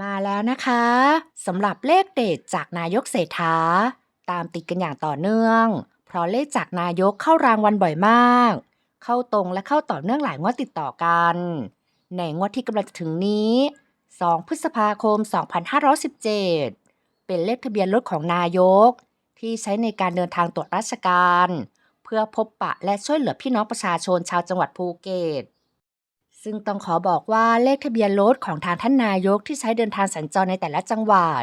มาแล้วนะคะสำหรับเลขเด็ดจากนายกเศรษฐา ตามติดกันอย่างต่อเนื่อง เพราะเลขจากนายกเข้ารางวัลบ่อยมาก เข้าตรงและเข้าต่อเนื่องหลายงวดติดต่อกัน ในงวดที่กำลังจะถึงนี้ 2 พฤษภาคม 2517 เป็นเลขทะเบียนรถของนายก ที่ใช้ในการเดินทางตรวจราชการ เพื่อพบปะและช่วยเหลือพี่น้องประชาชนชาวจังหวัดภูเก็ต ซึ่งต้องขอบอกว่าเลขทะเบียนรถของทางท่านนายกที่ใช้เดินทางสัญจรในแต่ละจังหวัด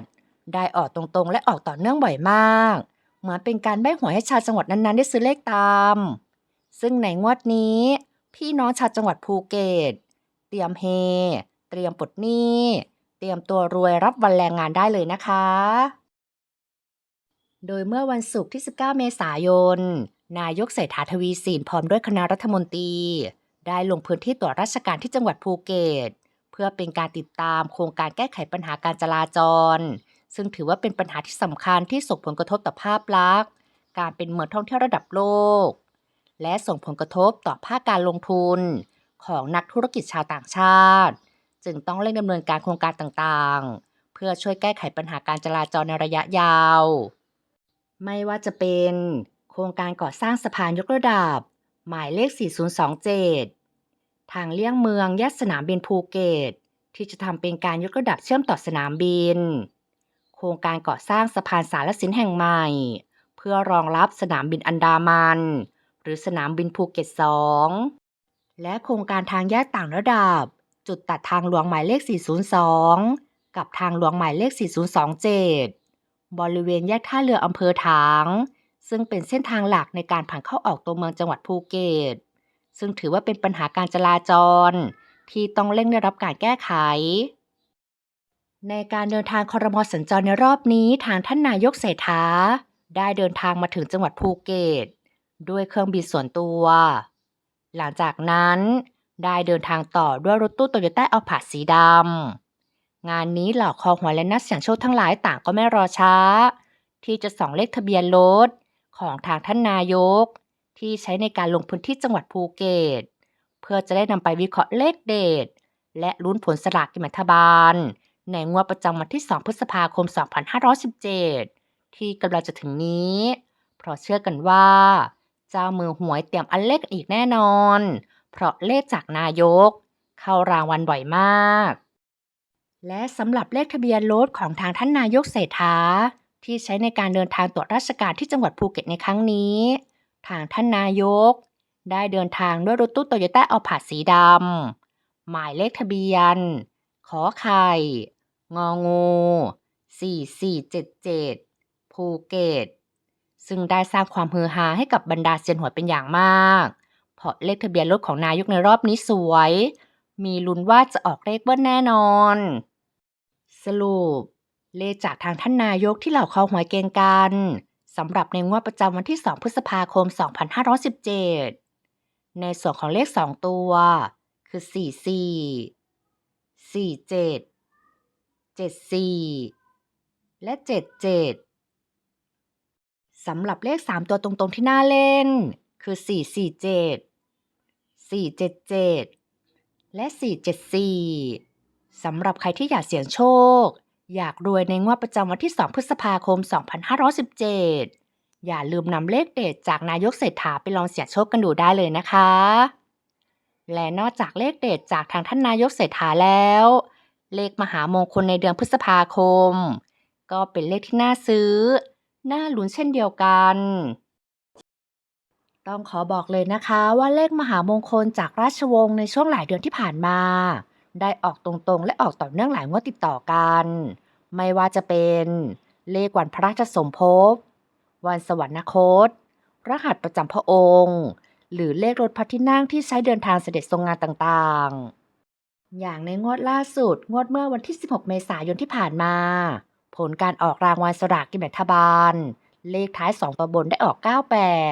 ได้ออกตรงๆ และออกต่อเนื่องบ่อยมาก เหมือนเป็นการใบ้หวยให้ชาวจังหวัดนั้นๆ ได้ซื้อเลขตาม ซึ่งในงวดนี้ พี่น้องชาวจังหวัดภูเก็ต เตรียมเฮ เตรียมปลดหนี้ เตรียมตัวรวยรับวันแรงงานได้เลยนะคะ โดยเมื่อวันศุกร์ที่ 19 เมษายน นายกเศรษฐาทวีสินพร้อมด้วยคณะรัฐมนตรี ได้ลงพื้นที่ตรวจราชการที่จังหวัดภูเก็ต เพื่อเป็นการติดตามโครงการแก้ไขปัญหาการจราจร ซึ่งถือว่าเป็นปัญหาที่สำคัญที่ส่งผลกระทบต่อภาพลักษณ์ การเป็นเมืองท่องเที่ยวระดับโลก และส่งผลกระทบต่อภาคการลงทุน ของนักธุรกิจชาวต่างชาติ จึงต้องเร่งดำเนินการโครงการต่างๆ เพื่อช่วยแก้ไขปัญหาการจราจรในระยะยาว ไม่ว่าจะเป็น โครงการก่อสร้างสะพานยกระดับ หมายเลข 4027 ทางเลี่ยงเมืองแยกสนามบินภูเก็ต ที่จะทำเป็นการยกระดับเชื่อมต่อสนามบิน โครงการก่อสร้างสะพานสารสินแห่งใหม่ เพื่อรองรับสนามบินอันดามัน หรือสนามบินภูเก็ต 2 และโครงการทางแยกต่างระดับ จุดตัดทางหลวงหมายเลข 402 กับทางหลวงหมายเลข 4027 บริเวณแยกท่าเรืออำเภอถาง ซึ่งเป็นเส้นทางหลักในการผ่านเข้าออกตัวเมืองจังหวัดภูเก็ต ซึ่งถือว่าเป็นปัญหาการจราจร ที่ต้องเร่งได้รับการแก้ไข ในการเดินทางครมอสัญจรในรอบนี้ทางท่านนายกเศรษฐาได้เดินทางมาถึงจังหวัดภูเก็ต ด้วยเครื่องบินส่วนตัว หลังจากนั้นได้เดินทางต่อด้วยรถตู้โตโยต้าอัลพาสีดำ งานนี้เหล่าคอหวยและนักเสี่ยงโชคทั้งหลายต่างก็ไม่รอช้า ที่จะส่องเลขทะเบียนรถ ของทางท่านนายก ที่ใช้ในการลงพื้นที่จังหวัดภูเก็ต เพื่อจะได้นำไปวิเคราะห์เลขเด็ด และลุ้นผลสลากกินแบ่งรัฐบาล ในงวดประจำวันที่ 2 พฤษภาคม 2517 ที่กำลังจะถึงนี้ เพราะเชื่อกันว่า เจ้ามือหวยเตรียมอันเลขอีกแน่นอน เพราะเลขจากนายก เข้ารางวัลบ่อยมากและสำหรับเลขทะเบียนรถของทางท่านนายกเศรษฐา ที่ใช้ในการเดินทางตรวจราชการที่จังหวัดภูเก็ตในครั้งนี้ ทางท่านนายก ได้เดินทางด้วยรถตู้โตโยต้าอัลพาสีดำ หมายเลขทะเบียน ขอไข่ งองู4477 ภูเก็ต ซึ่งได้สร้างความฮือฮาให้กับบรรดาเซียนหวยเป็นอย่างมาก เพราะเลขทะเบียนรถของนายกในรอบนี้สวย มีลุ้นว่าจะออกเลขเบิ้ลแน่นอน สรุป เลขจากทางท่านนายกที่เหล่าคอหวยเกณฑ์กันสำหรับในงวดประจำวันที่ 2 พฤษภาคม 2517 ในส่วนของเลข 2 ตัว คือ 44 47 74 และ 77 สำหรับเลข 3 ตัวตรงๆที่น่าเล่น คือ 447 477 และ 474 สำหรับใครที่อยากเสี่ยงโชค อยากรวยในงวดประจำวันที่ 2 พฤษภาคม 2517 อย่าลืมนำเลขเด็ดจากนายกเศรษฐาไปลองเสี่ยงโชคกันดูได้เลยนะคะ และนอกจากเลขเด็ดจากทางท่านนายกเศรษฐาแล้ว เลขมหามงคลในเดือนพฤษภาคม ก็เป็นเลขที่น่าซื้อ น่าลุ้นเช่นเดียวกัน ต้องขอบอกเลยนะคะว่าเลขมหามงคลจากราชวงศ์ในช่วงหลายเดือนที่ผ่านมา ได้ออกตรงๆ และออกต่อเนื่องหลายงวดติดต่อกัน ไม่ว่าจะเป็นเลขวันพระราชสมภพ วันสวรรคต รหัสประจำพระองค์ หรือเลขรถพระที่นั่งที่ใช้เดินทางเสด็จทรงงานต่างๆ อย่างในงวดล่าสุด งวดเมื่อวันที่ 16 เมษายนที่ผ่านมา ผลการออกรางวัลสลากกินแบ่งรัฐบาล เลขท้าย 2 ตัวบนได้ออก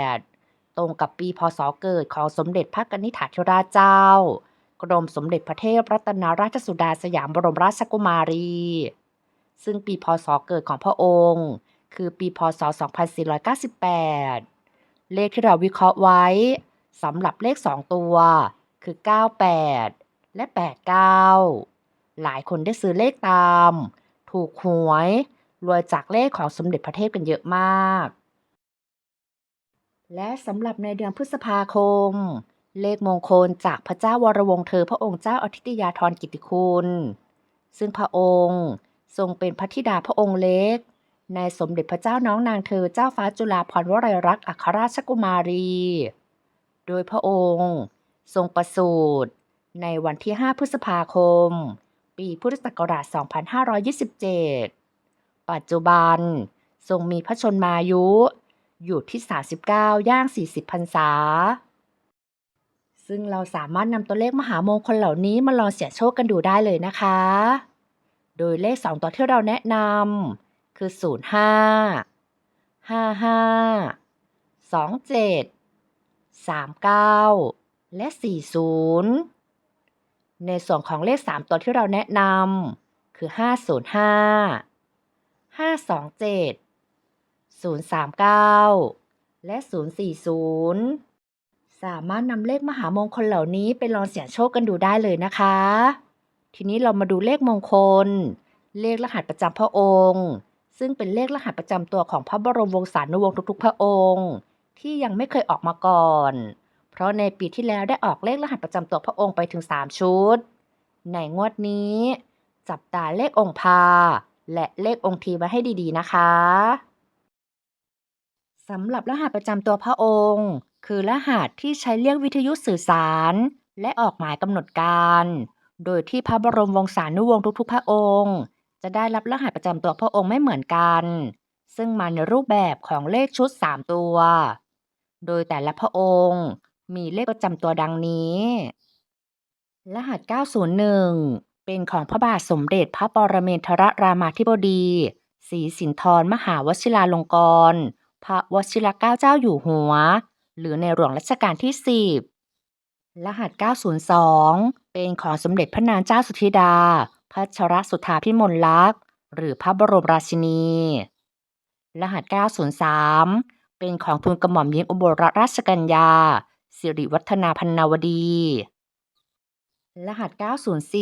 98 ตรงกับปีพศเกิดของสมเด็จพระกนิษฐาธิราชเจ้า กรมสมเด็จพระเทพรัตนราชสุดาสยามบรมราชกุมารี ซึ่งปีพศเกิดของพระองค์ คือปีพศ 2498 เลขที่เราวิเคราะห์ไว้สำหรับเลข 2 ตัว คือ 98 และ 89 หลายคนได้ซื้อเลขตาม ถูกหวย รวยจากเลขของสมเด็จพระเทพกันเยอะมาก และสำหรับในเดือนพฤษภาคม เลขมงคลจากพระเจ้าวรวงเธอพระองค์เจ้าอาทิตยาธรกิติคุณ ซึ่งพระองค์ทรงเป็นพระธิดาพระองค์เล็ก ในสมเด็จพระเจ้าน้องนางเธอเจ้าฟ้าจุฬาภรณ์วลัยลักษ์อัครราชกุมารี โดยพระองค์ทรงประสูติในวันที่ 5 พฤษภาคม ปีพุทธศักราช 2527 ปัจจุบันทรงมีพระชนมายุ อยู่ที่ 39 ย่าง 40 พรรษา ซึ่งเราสามารถนำตัวเลขมหามงคลเหล่านี้มาลองเสี่ยงโชคกันดูได้เลยนะคะ โดยเลข 2 ตัวที่เราแนะนำคือ 05 55 27 39 และ 40 ในส่วนของเลข 3 ตัวที่เราแนะนำคือ 505 527 039 และ 040 สามารถนำเลขมหามงคลเหล่านี้ไปลองเสี่ยงโชคกันดูได้เลยนะคะ ทีนี้เรามาดูเลขมงคล เลขรหัสประจำพระองค์ ซึ่งเป็นเลขรหัสประจำตัวของพระบรมวงศานุวงศ์ทุกๆ พระองค์ ที่ยังไม่เคยออกมาก่อน เพราะในปีที่แล้วได้ออกเลขรหัสประจำตัวพระองค์ไปถึง 3 ชุด ในงวดนี้ จับตาเลของค์พา และเลของค์ทีไว้ให้ดีๆนะคะสำหรับรหัสประจำตัวพระองค์ คือรหัสที่ใช้เรียกวิทยุสื่อสาร และออกหมายกำหนดการ โดยที่พระบรมวงศานุวงศ์ทุกๆ พระองค์ จะได้รับรหัสประจำตัวพระองค์ไม่เหมือนกัน ซึ่งมาในรูปแบบของเลขชุด 3 ตัว โดยแต่ละพระองค์มีเลขประจำตัวดังนี้ รหัส 901 เป็นของพระบาทสมเด็จพระปรเมนทรรามาธิบดีศรีสินธรมหาวชิราลงกรณ์พระวชิรเกล้าเจ้าอยู่หัว หรือในหลวงรัชกาลที่ 10 รหัส 902 เป็นของสมเด็จพระนางเจ้าสุธิดาพัชรสุธาพิมลลักษณ์ หรือพระบรมราชินี รหัส 903 เป็นของทูลกระหม่อมหญิงอุบลรัตนราชกัญญา สิริวัฒนาพันนาวดี รหัส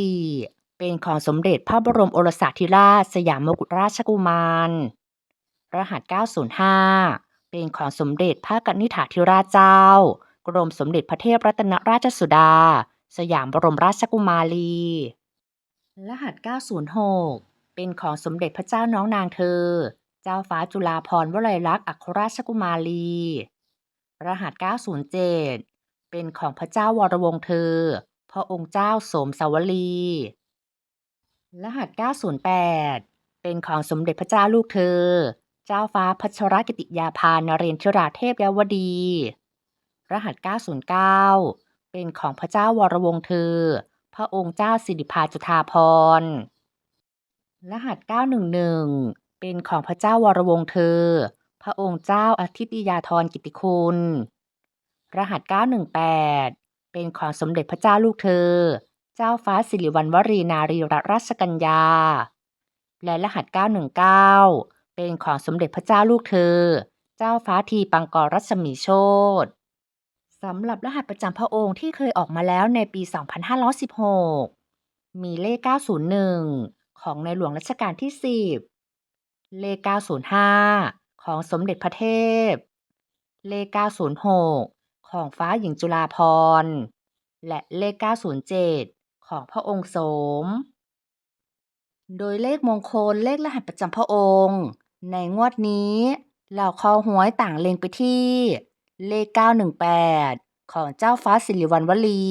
904 เป็นของสมเด็จพระบรมโอรสาธิราชสยามมกุฎราชกุมาร รหัส 905 เป็นของสมเด็จพระกนิษฐาธิราชเจ้า กรมสมเด็จพระเทพรัตนราชสุดา สยามบรมราชกุมารี รหัส 906 เป็นของสมเด็จพระเจ้าน้องนางเธอ เจ้าฟ้าจุฬาภรณ์วลัยลักษณ์อัครราชกุมารี รหัส 907 เป็นของพระเจ้าวรวงเธอ พระองค์เจ้าโสมสวลี รหัส 908 เป็นของสมเด็จพระเจ้าลูกเธอ เจ้าฟ้าพัชรกิติยาภานเรนทิราเทพยวดี รหัส 909 เป็นของพระเจ้าวรวงศ์เธอ พระองค์เจ้าสิริภาจุฑาภรรหัส 911 เป็นของพระเจ้าวรวงศ์เธอ พระองค์เจ้าอาทิตยาธรกิติคุณ รหัส 918 เป็นของสมเด็จพระเจ้าลูกเธอ เจ้าฟ้าสิริวัณวรีนารีรัตนราชกัญญา และรหัส 919 เป็นของสมเด็จพระเจ้าลูกเธอ เจ้าฟ้าทีปังกรรัศมีโชตสำหรับรหัสประจำพระองค์ที่เคยออกมาแล้วในปี 2516 มีเลข 901 ของในหลวงรัชกาลที่ 10 เลข 905 ของสมเด็จพระเทพ เลข 906 ของฟ้าหญิงจุฬาภรณ์ และเลข 907 ของพระองค์โสม โดยเลขมงคลเลขรหัสประจำพระองค์ ในงวดนี้เหล่าคอหวยต่างเล็งไปที่ เลข 918 ของเจ้าฟ้าสิริวัณวลี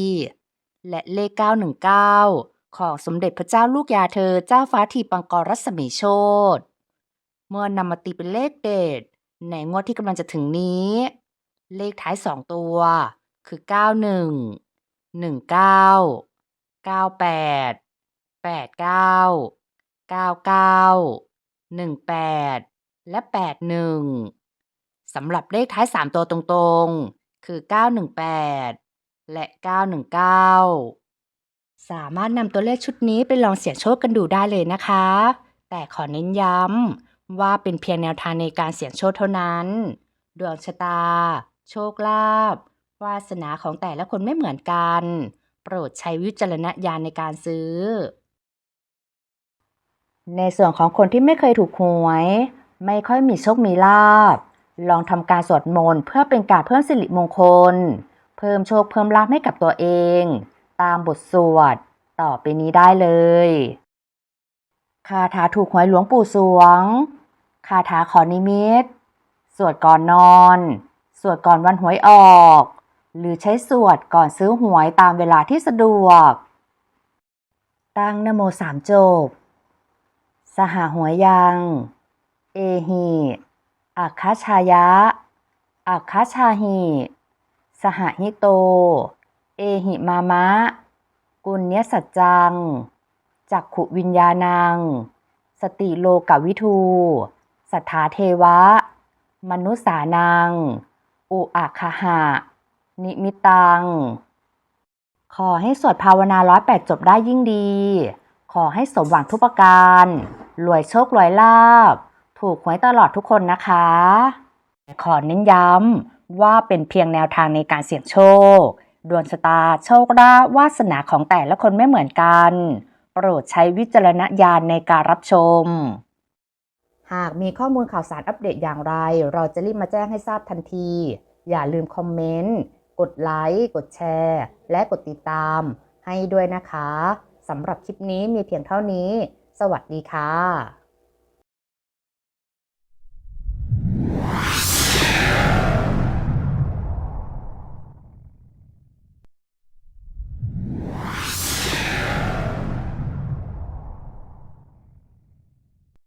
และเลข 919 ของสมเด็จพระเจ้าลูกยาเธอเจ้าฟ้าทีปังกรรัศมีโชตเมื่อนำมาตีเป็นเลขเด็ดในงวดที่กำลังจะถึงนี้ เลขท้าย2ตัว คือ 91 19 98 89 99 18 และ 81สำหรับเลขท้าย 3 ตัวตรงๆ คือ 918 และ 919 สามารถนำตัวเลขชุดนี้ไปลองเสี่ยงโชคกันดูได้เลยนะคะ แต่ขอเน้นย้ำว่าเป็นเพียงแนวทางในการเสี่ยงโชคเท่านั้น ดวงชะตา โชคลาภวาสนาของแต่ละคนไม่เหมือนกัน โปรดใช้วิจารณญาณในการซื้อ ในส่วนของคนที่ไม่เคยถูกหวย ไม่ค่อยมีโชคมีลาบ ลองทำการสวดมนต์เพื่อเป็นการเพิ่มสิริมงคล เพิ่มโชคเพิ่มลาภให้กับตัวเอง ตามบทสวด ต่อไปนี้ได้เลยคาถาถูกหวยหลวงปู่สวง คาถาขอนิมิต สวดก่อนนอน สวดก่อนวันหวยออก หรือใช้สวดก่อนซื้อหวยตามเวลาที่สะดวก ตั้งนโมสามจบ สหหัวยัง เอหิอัคคชายะ อัคคชาหิสหหิโต เอหิมามะ กุญญสัจจัง จักขุวิญญาณัง สติโลกวิทู สัทธาเทวะ มนุษสานัง อุอาคหะ นิมิตัง ขอให้สวดภาวนาร้อยแปดจบได้ยิ่งดี ขอให้สมหวังทุกประการ รวยโชครวยลาบ ถูกหวยตลอดทุกคนนะคะ ขอเน้นย้ำว่าเป็นเพียงแนวทางในการเสี่ยงโชค ดวงชะตาโชคลาภวาสนาของแต่ละคนไม่เหมือนกัน โปรดใช้วิจารณญาณในการรับชม หากมีข้อมูลข่าวสารอัปเดตอย่างไร เราจะรีบมาแจ้งให้ทราบทันที อย่าลืมคอมเมนต์ กดไลค์ กดแชร์ และกดติดตามให้ด้วยนะคะ สำหรับคลิปนี้มีเพียงเท่านี้ สวัสดีค่ะ